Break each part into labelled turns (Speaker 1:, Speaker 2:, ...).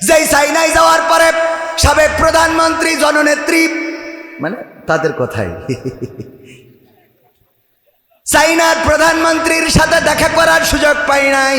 Speaker 1: যেই চাইনায় যাওয়ার পরে সাবেক প্রধানমন্ত্রী জননেত্রী মানে তাদের কথাই। চাইনার প্রধানমন্ত্রীর সাথে দেখা করার সুযোগ পাই নাই।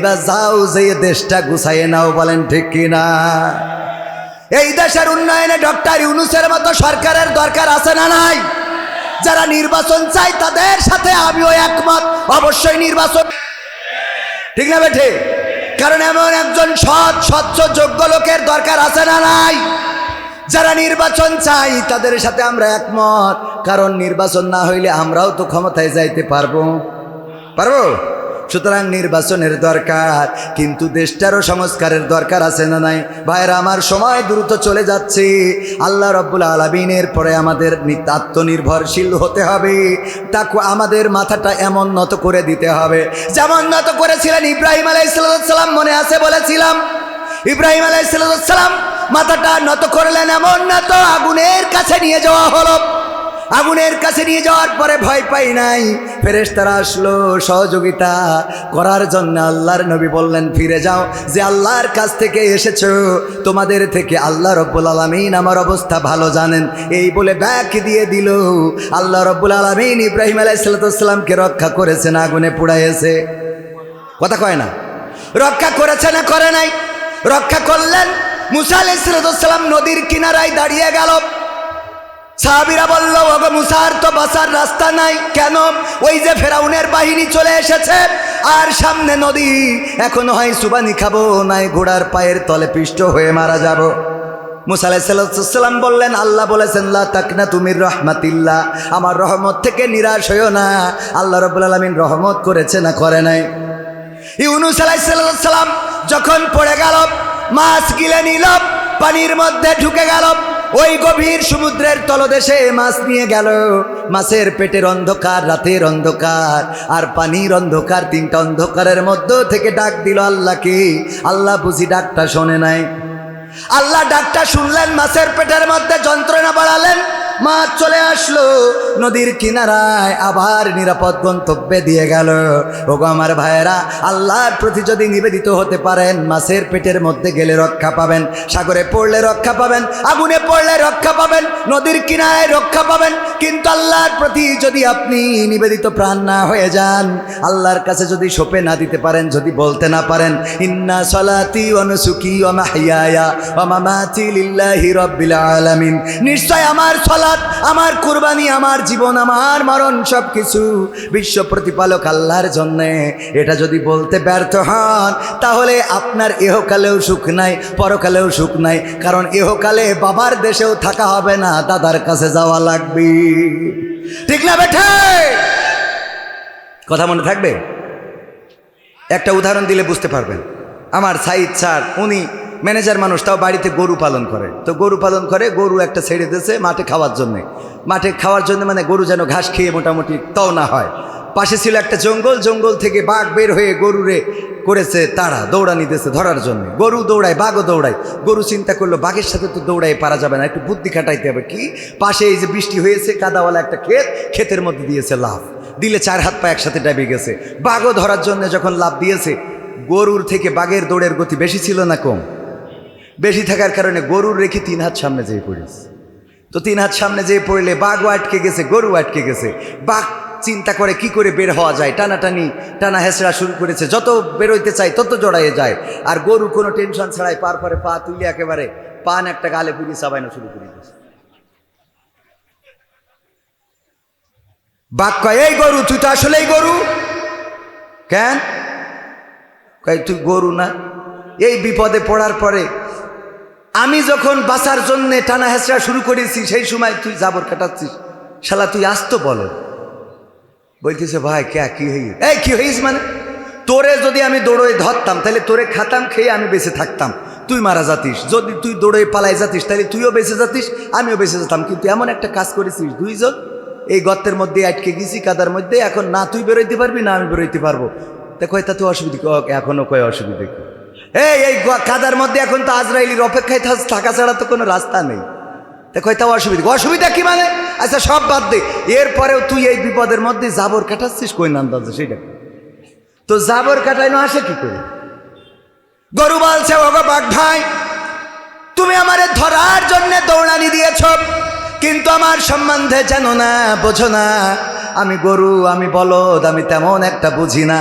Speaker 1: এইবার যাও যে দেশটা গুছাইয়ে নাও, বলেন ঠিক কিনা? এই দেশের উন্নয়নে ডক্টর ইউনুসের মতো সরকারের দরকার আছে না নাই? যারা নির্বাচন চাই তাদের সাথে আমিও একমত। অবশ্যই নির্বাচন। ঠিক না বেঠে? কারণ এমন একজন সৎ, স্বচ্ছ, যোগ্য লোকের দরকার আছে না নাই? যারা নির্বাচন চাই তাদের সাথে আমরা একমত। কারণ নির্বাচন না হইলে আমরাও তো ক্ষমতায় যাইতে পারব। পারব? সুতরাং নির্বাচনের দরকার। কিন্তু দেশটারও সংস্কারের দরকার আছে না নাই? ভাইরা আমার সময় দ্রুত চলে যাচ্ছে। আল্লাহ রব্বুল আলমিনের পরে আমাদের আত্মনির্ভরশীল হতে হবে। তাকে আমাদের মাথাটা এমন নত করে দিতে হবে। যেমন নত করেছিলেন ইব্রাহিম আলাইসালাম মনে আছে বলেছিলাম? ইব্রাহিম আলাইসালাম মাথাটা নত করলেন, এমন নত আগুনের কাছে নিয়ে যাওয়া হলো। আগুনের কাছে নিয়ে যাওয়ার পরে ভয় পাই নাই। ফেরেশতারা আসলো সহযোগিতা করার জন্য। আল্লাহর নবী বললেন, ফিরে যাও। যে আল্লাহর কাছ থেকে এসেছ, তোমাদের থেকে আল্লাহ রব্বুল আলমিন আমার অবস্থা ভালো জানেন। এই বলে ব্যাক দিয়ে দিল। আল্লাহ রব্বুল আলমিন ইব্রাহিম আলাইসালামকে রক্ষা করেছেন, আগুনে পুড়াইয়েছে। কথা কয় না? রক্ষা করেছে না করে নাই? রক্ষা করলেন? মুসা আলাইসালাম নদীর কিনারায় দাঁড়িয়ে গেল। সাহাবিরা বলল, ওগো মুসার তো বাসার রাস্তা নাই। কেন? ওই যে ফেরাউনের বাহিনী চলে এসেছে, আর সামনে নদী। এখন হয় সুবানি খাব, নাই ঘোড়ার পায়ের তলে পিষ্ট হয়ে মারা যাব। মুসা আলাইসাল্লাম বললেন, আল্লাহ বলেছেন, লা তাকনা তুমির রহমাতিল্লাহ। আমার রহমত থেকে নিরাশ হইও না। আল্লাহ রব্বুল আলমিন রহমত করেছে না করে নাই। ইউনুস যখন পড়ে গেল, মাছ গিলে নিল, পানির মধ্যে ঢুকে গেল ওই গভীর সমুদ্রের তলদেশে মাছ নিয়ে গেল। মাছের পেটের অন্ধকার, রাতের অন্ধকার, আর পানির অন্ধকার, তিনটা অন্ধকারের মধ্য থেকে ডাক দিল আল্লাহকে। আল্লাহ বুঝি ডাকটা শোনে নাই। আল্লাহ ডাকটা শুনলেন, মাছের পেটের মধ্যে যন্ত্রণা বাড়ালেন। মাছ চলে আসলো। নদীর কিনারায় আবার নিরাপদ গন্তব্যে দিয়ে গেল। ওগো আমার ভাইয়েরা, আল্লাহর প্রতি যদি নিবেদিত হতে পারেন, মাছের পেটের মধ্যে গেলে রক্ষা পাবেন, সাগরে পড়লে রক্ষা পাবেন, আগুনে পড়লে রক্ষা পাবেন, নদীর কিনারায় রক্ষা পাবেন, কিন্তু আল্লাহর প্রতি যদি আপনি নিবেদিত প্রাণ না হয়ে যান, আল্লাহর কাছে যদি সোপে না দিতে পারেন, যদি বলতে না পারেন, ইন্না সলাতি অনুসুকি অমাহিয়া অমামাতি লিল্লাহি রব্বিল আলামিন, নিশ্চয় আমার সলাত আমার কুরবানি, আমার জীবন, আমার মরণ সব কিছু বিশ্ব প্রতিপালক আল্লাহর জন্যে। এটা যদি বলতে ব্যর্থ হন, তাহলে আপনার এহকালেও সুখ নাই, পরকালেও সুখ নাই, কারণ এহকালে বাবার দেশেও থাকা হবে না, দাদার কাছে যাওয়া লাগবে। ঠিক না বেঠে? কথা মনে থাকবে? একটা উদাহরণ দিলে বুঝতে পারবেন। আমার সাইদ স্যার, উনি ম্যানেজার মানুষ তাও বাড়িতে গরু পালন করে। তো গরু পালন করে, গরু একটা ছেড়ে দিয়েছে মাঠে খাওয়ার জন্যে। মাঠে খাওয়ার জন্য মানে গরু যেন ঘাস খেয়ে মোটামুটি তাও না হয়। পাশে ছিল একটা জঙ্গল জঙ্গল থেকে বাঘ বের হয়ে গরুরে করেছে তারা, দৌড়ানি দিয়েছে ধরার জন্য। গরু দৌড়ায়, বাঘও দৌড়ায়। গরু চিন্তা করল, বাঘের সাথে তো দৌড়ায় পারা যাবে না, একটু বুদ্ধি খাটাইতে হবে কি? পাশে এই যে বৃষ্টি হয়েছে, কাদাওয়ালা একটা ক্ষেত, ক্ষেতের মধ্যে দিয়েছে লাভ দিলে চার হাত পা একসাথে ডাবে গেছে। বাঘও ধরার জন্য যখন লাভ দিয়েছে, গরুর থেকে বাঘের দৌড়ের গতি বেশি ছিল না কম। বেশি থাকার কারণে গরুর রেখে তিন হাত সামনে যেয়ে পড়েছে। তো তিন হাত সামনে যেয়ে পড়লে বাঘও আটকে গেছে গরু আটকে গেছে। বাঘ চিন্তা করে কি করে বের হওয়া যায়? টানাটানি, টানা হেঁচড়া শুরু করেছে। যত বেরোইতে চাই তত জড়াইয়ে যায়। আর গরু কোনো টেনশন ছাড়াই পার পরে পা তুলে একেবারে পান একটা গালে পুড়িয়ে চাবাইনো শুরু করে দিয়েছে। বাঘ কয়, এই গরু, তুই তো আসলেই গরু? কেন? কয়, তুই গরু না? এই বিপদে পড়ার পরে আমি যখন বাঁচার জন্যে টানা হেঁচড়া শুরু করেছি সেই সময় তুই জাবর কাটাচ্ছিস। শালা তুই আসতো বলো বলতেছে ভাই কে কি হইস এই কি হইস মানে? তোরে যদি আমি দৌড়ে ধরতাম তাহলে তোরে খাতাম খেয়ে আমি বেঁচে থাকতাম। তুই মারা যাতিস। যদি তুই দৌড়ে পালাই যাতিস তাহলে তুইও বেঁচে যাতিস আমিও বেঁচে যেতাম। কিন্তু এমন একটা কাজ করেছিস দুইজন এই গর্তের মধ্যে আটকে গেছি কাদার মধ্যে। এখন না তুই বেরোইতে পারবি না আমি বেরোইতে পারব। তা কয় তা তো অসুবিধা কি? ও, এখনও কয় অসুবিধা কি? এই এই কাদার মধ্যে এখন তো আজরাইলির অপেক্ষায় থাকা ছাড়া তো কোনো রাস্তা নেই। কয় তাও অসুবিধা অসুবিধা কি মানে? আচ্ছা সব বাদ দে। এরপরেও তুই এই বিপদের মধ্যে জাবর কাটাচ্ছিস কই নাম দাদা সেটা তো জাবর কাটাইনো আসে কি করে? গরু বলছে, ওগো বাঘ ভাই। তুমি আমারে দিয়েছ কিন্তু আমার সম্বন্ধে জানো না বোঝো না। আমি গরু, আমি বলদ, আমি তেমন একটা বুঝি না।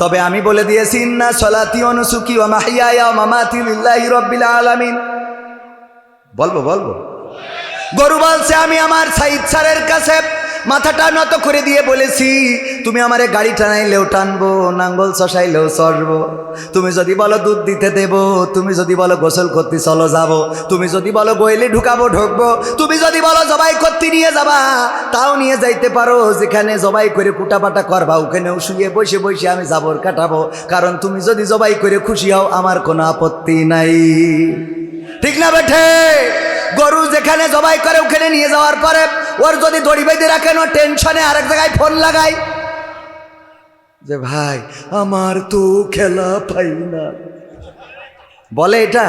Speaker 1: তবে আমি বলে দিয়েছি না সলাতি অনুসুকি ও মাহিয়া মামাতি রব্বিল আলামিন। বলব বলব? গরু বলছে, আমি আমার সাইদ স্যারের কাছে মাথাটা নত করে দিয়ে বলেছি, তুমি আমারে গাড়ি টানাইলেও টানবো, নাঙ্গল চষাইলেও চড়বো। তুমি যদি বলো দুধ দিতে দেব, তুমি যদি বলো গোসল করতে চলো যাব। তুমি যদি বলো গোয়েলে ঢুকাবো, ঢুকবো। তুমি যদি বলো জবাই করতে নিয়ে যাবা, তাও নিয়ে যাইতে পারো। যেখানে জবাই করে কুটাপাটা করবা, ওখানেও শুয়ে বসে বসে আমি জাবর কাটাবো। কারণ তুমি যদি জবাই করে খুশি হও, আমার কোনো আপত্তি নাই। ঠিক না বেঠে? গরু যেখানে জবাই করে ওখানে নিয়ে যাওয়ার পরে ওর যদি দড়ি বেঁধে রাখেন ও টেনশনে আরেক জায়গায় ফোন লাগাই যে ভাই, আমার তো খেলা পাই না। বলে এটা?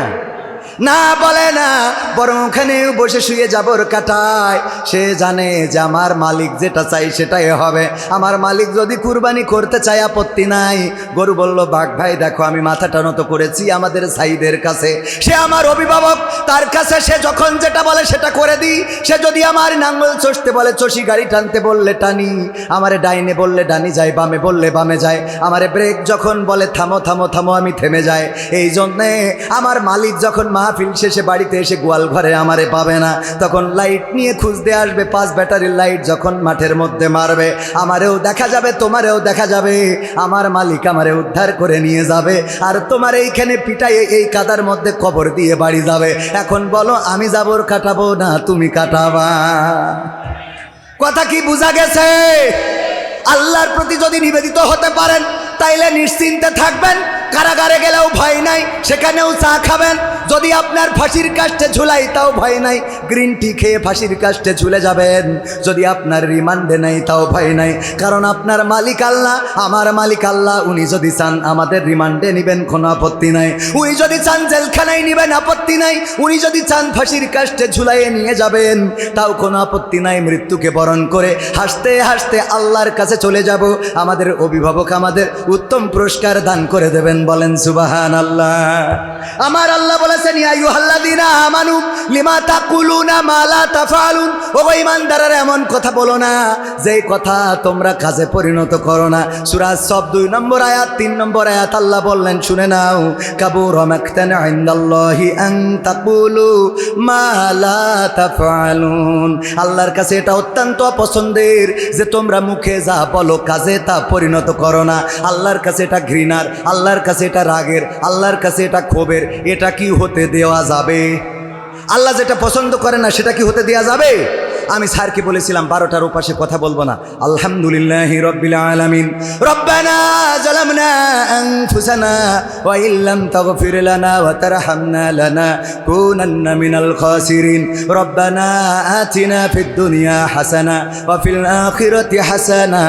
Speaker 1: না বলে না, বরং ওখানে বসে শুয়ে যাবর কাটায়। সে জানে যে আমার মালিক যেটা চাই সেটাই হবে। আমার মালিক যদি কুরবানি করতে চায় আপত্তি নাই। গরু বলল, বাঘ ভাই, দেখো, আমি মাথাটা নত করেছি আমাদের সাইদের কাছে। সে আমার অভিভাবক, তার কাছে সে যখন যেটা বলে সেটা করে দিই। সে যদি আমার নাঙ্গল চষতে বলে, চষি গাড়ি টানতে বললে টানি। আমারে ডাইনে বললে ডানি যায়, বামে বললে বামে যায়। আমারে ব্রেক যখন বলে, থামো থামো থামো, আমি থেমে যাই। এই জন্যে আমার মালিক যখন মাহফিল শেষে বাড়িতে এসে গোয়াল ঘরে আমারে পাবে না। তখন লাইট নিয়ে খুঁজতে আসবে, পাঁচ ব্যাটারির লাইট যখন মাঠের মধ্যে মারবে। আমারেও দেখা যাবে, তোমারেও দেখা যাবে। আমার মালিক আমারে উদ্ধার করে নিয়ে যাবে। আর তোমার এইখানে পিটাই এই কাদার মধ্যে কবর দিয়ে বাড়ি যাবে। এখন বলো, আমি যাবর কাটাবো না, তুমি কাটাবা? কথা কি বোঝা গেছে? আল্লাহর প্রতি যদি নিবেদিত হতে পারেন, তাইলে নিশ্চিন্তে থাকবেন। কারাগারে গেলেও ভয় নাই, সেখানেও চা খাবেন। যদি আপনার ফাঁসির কাস্টে ঝুলাই, তাও ভয় নাই। গ্রিন টি খেয়ে ফাঁসির কাস্টে ঝুলে যাবেন। যদি আপনার রিমান্ডে নাই, তাও ভয় নাই। কারণ আপনার মালিক আল্লাহ, আমার মালিক আল্লাহ, উনি যদি চান আমাদের রিমান্ডে নেবেন, কোনো আপত্তি নাই। উনি যদি চান জেলখানায় নেবেন, আপত্তি নাই। উনি যদি চান ফাঁসির কাস্টে ঝুলাইয়ে নিয়ে যাবেন, তাও কোনো আপত্তি নাই মৃত্যুকে বরণ করে। হাসতে হাসতে আল্লাহর কাছে চলে যাব। আমাদের অভিভাবক আমাদের উত্তম পুরস্কার দান করে দেবেন, বলেন সুবাহান আল্লাহ আমার আল্লাহ বলেছেন আমানু, লিমা তাকুলুনা মা লা তাফআলুন ও ইমানদারেরা এমন কথা বলো না কথা তোমরা কাজে পরিণত করো না। সূরা সব দুই নম্বর আয়াত, তিন নম্বর আয়াত আল্লাহ বললেন, শুনে নাও আল্লাহর কাছে এটা অত্যন্ত পছন্দের যে তোমরা মুখে যা বলো, কাজে তা পরিণত করো না। আল্লাহর কাছে এটা ঘৃণার, আল্লাহর কাছে এটা রাগের, আল্লাহর কাছে এটা ক্ষোভের। এটা কি হতে দেওয়া যাবে? আল্লাহ যেটা পছন্দ করে না, সেটা কি হতে দেওয়া যাবে? আমি স্যারকে বলেছিলাম, বারোটার উপাসে কথা বলব না। আলহামদুলিল্লাহ রব্বিল দুনিয়া হাসানা ওয়া ফিল হাসানা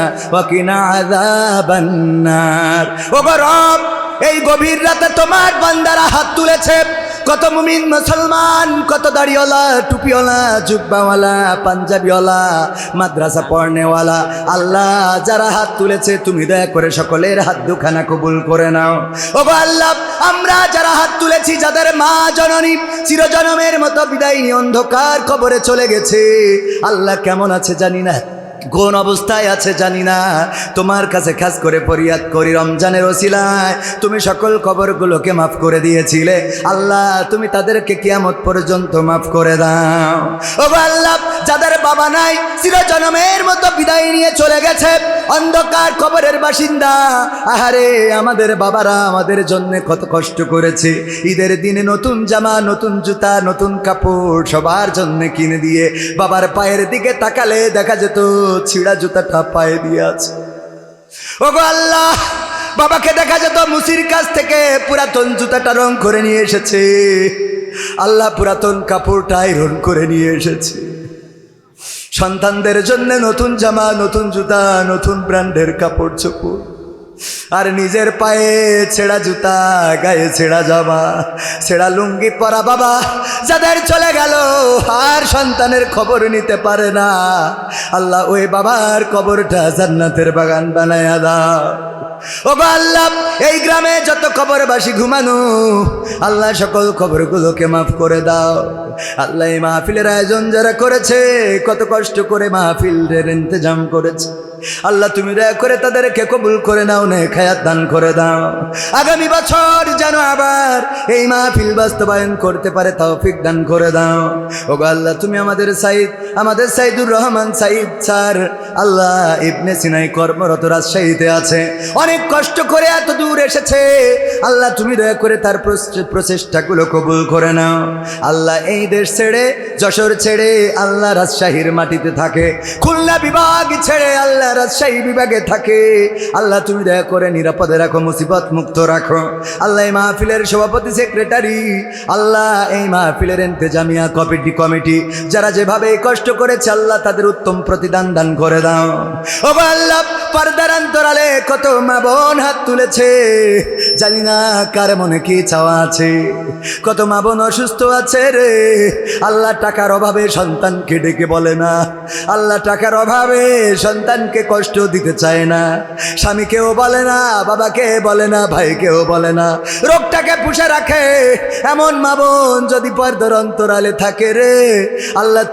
Speaker 1: এই গভীর রাতে তোমার বান্দারা হাত তুলেছে। কত মুমিন মুসলমান, কত দাড়িওয়ালা, টুপিওয়ালা, জুব্বাওয়ালা, পাঞ্জাবিওয়ালা, মাদ্রাসা পড়নেওয়ালা। আল্লাহ যারা হাত তুলেছে, তুমি দয়া করে সকলের হাত দুখানা কবুল করে নাও। ও আল্লাহ, আমরা যারা হাত তুলেছি, যাদের মা জননী চিরজনমের মতো বিদায়ী অন্ধকার কবরে চলে গেছে। আল্লাহ কেমন আছে জানি না। কোন অবস্থায় আছে জানি না। তোমার কাছে খাস করে ফরিয়াদ করি রমজানের ওসিলায়। তুমি সকল খবরগুলোকে মাফ করে দিয়েছিলে। আল্লাহ, তুমি তাদেরকে কিয়ামত পর্যন্ত মাফ করে দাও। ও আল্লাহ, যাদের বাবা নাই, চিরজনমের মতো বিদায় নিয়ে চলে গেছে। অন্ধকার খবরের বাসিন্দা। আহারে, আমাদের বাবারা আমাদের জন্য কত কষ্ট করেছে। ঈদের দিনে নতুন জামা, নতুন জুতা, নতুন কাপড় সবার জন্য কিনে দিয়ে বাবার পায়ের দিকে তাকালে দেখা যেত। ছিঁড়া জুতাটা পায়ে দিয়ে আছে। ও আল্লাহ, বাবাকে দেখা যেত মুসির কাছ থেকে পুরাতন জুতাটা রং করে নিয়ে এসেছে। আল্লাহ পুরাতন কাপড়টা আয়রন করে নিয়ে এসেছে। সন্তানদের জন্য নতুন জামা, নতুন জুতা, নতুন ব্র্যান্ডের কাপড় চোপড়। আর নিজের পায়ে ছেঁড়া জুতা, গায়ে ছেঁড়া জামা, ছেঁড়া লুঙ্গি পরা বাবা যাদের চলে গেল, আর সন্তানের খবর নিতে পারে না। আল্লাহ ওই বাবার কবরটা জান্নাতের বাগান বানায় দাও। ও আল্লাহ, এই গ্রামে যত খবরবাসী ঘুমানো, আল্লাহ সকল খবরগুলোকে মাফ করে দাও। আল্লাহ এই মাহফিলের আয়োজন যারা করেছে, কত কষ্ট করে মাহফিলের ইন্তজাম করেছে। আল্লাহ তুমি দয়া করে তাদেরকে কবুল করে নাও নে খায়াত দান করে দাও। আগামী বছর যেন আবার এই মাহফিল বাস্তবায়ন করতে পারে, তৌফিক দান করে দাও। ও আল্লাহ, তুমি আমাদের সাইদ, আমাদের সাইদুর রহমান সাইদ স্যার, আল্লাহ ইবনে সিনাই কর্মরত রাজশাহীতে আছে। অনেক কষ্ট করে এত দূর এসেছে। আল্লাহ তুমি দয়া করে তার প্রচে- প্রচেষ্টাগুলো কবুল করে নাও। আল্লাহ এই দেশ ছেড়ে, যশোর ছেড়ে আল্লাহ রাজশাহীর মাটিতে থাকে। খুলনা বিভাগ ছেড়ে আল্লাহ রাজশাহী বিভাগে থাকে। আল্লাহ তুমি দয়া করে নিরাপদে রাখো, মুসিবত মুক্ত রাখো। আল্লাহ এই মাহফিলের সভাপতি, সেক্রেটারি, আল্লাহ এই মাহফিলের এন্তেজামিয়া কমিটি কমিটি। যারা যেভাবে কষ্ট করেছে, আল্লাহ তাদের উত্তম প্রতিদান দান করে দাও। ও আল্লাহ, পর্দার অন্তরালে কত মা বোন হাত তুলেছে। জানি না কার মনে কি চাওয়া আছে। কত মা বোন অসুস্থ আছে রে। আল্লাহ টাকার অভাবে সন্তানকে ডেকে বলে না। আল্লাহ টাকার অভাবে সন্তানকে কষ্ট দিতে চায় না। স্বামীকেও বলে না, বাবাকে বলে না, ভাইকেও বলে না। রোগটাকে পুষে রাখে। এমন মা বোন যদি পর্দর অন্তরালে থাকে রে, আল্লাহ